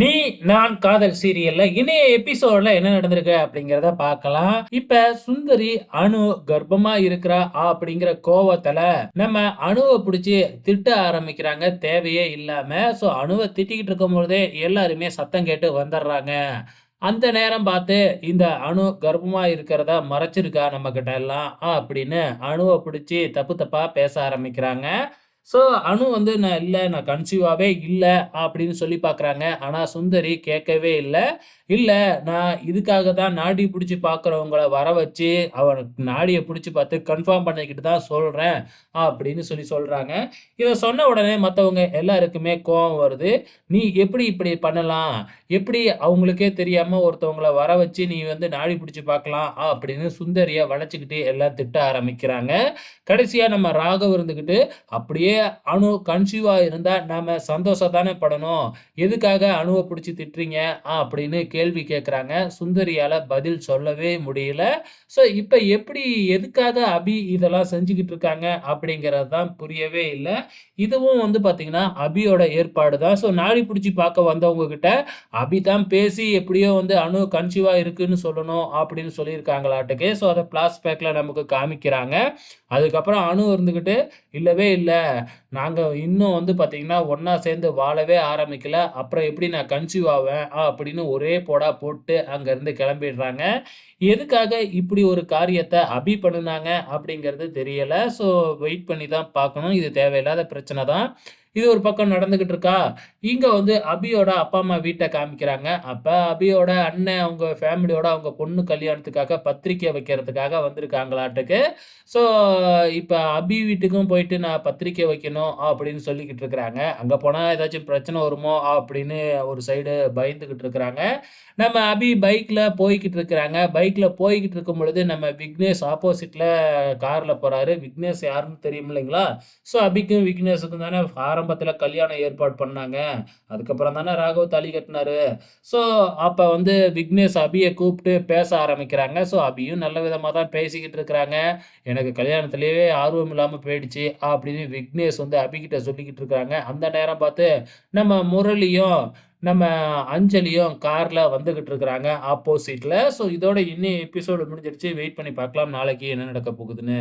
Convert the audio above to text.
நீ நான் காதல் சீரியல்ல இணைய எபிசோட்ல என்ன நடந்திருக்கு அப்படிங்கிறத பார்க்கலாம். இப்ப சுந்தரி அணு கர்ப்பமா இருக்கிறா அப்படிங்கிற கோவத்துல நம்ம அணுவை பிடிச்சி திட்ட ஆரம்பிக்கிறாங்க. தேவையே இல்லாம சோ அணுவை திட்டிக்கிட்டு இருக்கும் பொழுதே எல்லாருமே சத்தம் கேட்டு வந்துடுறாங்க. அந்த நேரம் பார்த்து இந்த அணு கர்ப்பமாக இருக்கிறத மறைச்சிருக்கா நம்மக்கிட்ட எல்லாம் அப்படின்னு அணுவை பிடிச்சி தப்பு தப்பாக பேச ஆரம்பிக்கிறாங்க. ஸோ அணு வந்து நான் இல்லை நான் கன்சீவாகவே இல்லை அப்படின்னு சொல்லி பார்க்குறாங்க. ஆனால் சுந்தரி கேட்கவே இல்லை இல்லை நான் இதுக்காக தான் நாடி பிடிச்சி பார்க்குறவங்கள வர வச்சு, அவனுக்கு நாடியை பிடிச்சி பார்த்து கன்ஃபார்ம் பண்ணிக்கிட்டு தான் சொல்கிறேன் அப்படின்னு சொல்லி சொல்கிறாங்க இதை சொன்ன உடனே மற்றவங்க எல்லாருக்குமே கோபம் வருது. "நீ எப்படி இப்படி பண்ணலாம்? எப்படி அவங்களுக்கே தெரியாமல் ஒருத்தவங்கள வர வச்சு நீ வந்து நாடி பிடிச்சி பார்க்கலாம்?" அப்படின்னு சுந்தரியை வளைச்சிக்கிட்டு எல்லாம் திட்ட ஆரம்பிக்கிறாங்க. கடைசியாக நம்ம ராகவ் இருந்துக்கிட்டு "அப்படியே அணு கன்சீவாக இருந்தால் நாம் சந்தோஷம் தானே படணும். எதுக்காக அணுவை பிடிச்சி திட்டுறீங்க?" அப்படின்னு கேள்வி கேட்குறாங்க. சுந்தரியால் பதில் சொல்லவே முடியல. ஸோ இப்போ எப்படி எதுக்காக அபி இதெல்லாம் செஞ்சுக்கிட்டு இருக்காங்க அப்படிங்கிறது தான் புரியவே இல்லை இதுவும் வந்து பார்த்திங்கன்னா அபியோட ஏற்பாடு தான். ஸோ நாடி பிடிச்சி பார்க்க வந்தவங்க கிட்ட, அபி தான் பேசி எப்படியோ வந்து அணு கன்சீவாக இருக்குன்னு சொல்லணும் அப்படின்னு சொல்லியிருக்காங்களாட்டுக்கு. ஸோ அதை பிளாஸ்பேக்கில் நமக்கு காமிக்கிறாங்க. அதுக்கப்புறம் அணு இருந்துக்கிட்டு "இல்லவே இல்லை நாங்கள் இன்னும் வந்து பார்த்திங்கன்னா ஒன்றா சேர்ந்து வாழவே ஆரம்பிக்கல. அப்புறம் எப்படி நான் கன்சீவ் ஆவேன்?" அப்படின்னு ஒரே போடா போட்டு அங்கேருந்து கிளம்பிடுறாங்க. எதுக்காக இப்படி ஒரு காரியத்தை அபி பண்ணுனாங்க அப்படிங்கிறது தெரியலை ஸோ வெயிட் பண்ணி தான் பார்க்கணும். இது தேவையில்லாத பிரச்சனை தான். இது ஒரு பக்கம் நடந்துக்கிட்டு இருக்கா, இங்க வந்து அபியோட அப்பா, அம்மா வீட்டை காமிக்கிறாங்க. அப்ப அபியோட அண்ணன் அவங்க ஃபேமிலியோட அவங்க பொண்ணு கல்யாணத்துக்காக பத்திரிக்கை வைக்கிறதுக்காக வந்திருக்காங்களாட்டுக்கு. ஸோ இப்போ அபி வீட்டுக்கும் போயிட்டு நான் பத்திரிக்கை வைக்கணும் அப்படின்னு சொல்லிக்கிட்டு இருக்கிறாங்க. அங்கே போனால் ஏதாச்சும் பிரச்சனை வருமோ அப்படின்னு ஒரு சைடு பயந்துக்கிட்டு இருக்கிறாங்க. நம்ம அபி பைக்கில் போய்கிட்டு இருக்கிறாங்க. பைக்கில் போய்கிட்டு இருக்கும் பொழுது நம்ம விக்னேஷ் ஆப்போசிட்டில் காரில் போகிறாரு விக்னேஷ் யாருன்னு தெரியும் இல்லைங்களா? ஸோ அபிக்கும் விக்னேஷுக்கும் தானே ஆரம்பத்தில் கல்யாணம் ஏற்பாடு பண்ணாங்க. அதுக்கப்புறம் தானே ராகவ் தாலி கட்டினாரு ஸோ அப்போ வந்து விக்னேஷ் அபியை கூப்பிட்டு பேச ஆரம்பிக்கிறாங்க. ஸோ அபியும் நல்ல விதமாக தான் பேசிக்கிட்டு இருக்கிறாங்க. எனக்கு கல்யாணத்துலேயே ஆர்வம் இல்லாமல் போயிடுச்சு அப்படின்னு விக்னேஷ் வந்து அபிகிட்ட சொல்லிக்கிட்டு இருக்கிறாங்க அந்த நேரம் பார்த்து நம்ம முரளியும், நம்ம அஞ்சலியும் காரில் வந்துக்கிட்டு இருக்கிறாங்க ஆப்போசிட்டில் ஸோ இதோட இன்னும் எபிசோடு முடிஞ்சிடுச்சு வெயிட் பண்ணி பார்க்கலாம் நாளைக்கு என்ன நடக்க போகுதுன்னு.